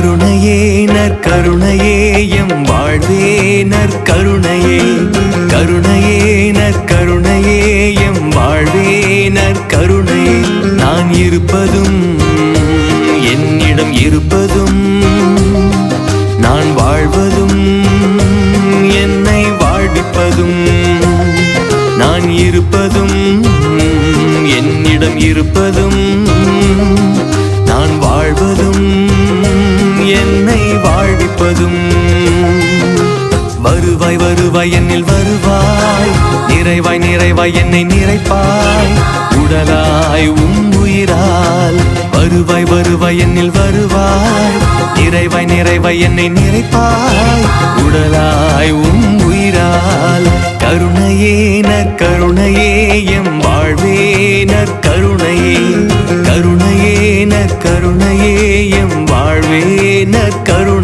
கருணையே நற்கருணையே எம் வாழ்வே நற்கருணையே கருணையே. நற்கருணையே எம் வாழ்வே நற்கருணையே நான் இருப்பதும் என்னிடம் இருப்பதும் நான் வாழ்வதும் என்னை வாழ்விப்பதும். நான் இருப்பதும் என்னிடம் இருப்பதும் வாழ்விப்பதும் வருவாய் வருவாய் என்னில் வருவாய். நிறைவாய் நிறைவாய் என்னை நிறைப்பாய். உடலாய் உம் உயிரால். வருவாய் வருவாய் என்னில் வருவாய். நிறைவாய் நிறைவாய் என்னை நிறைப்பாய். உடலாய் உம் உயிரால். கருணையே நற்கருணையே எம் வாழ்வே நற்கருணையே கருணையே. நற்கருணையே எம் வாழ்வே நற்கருணையே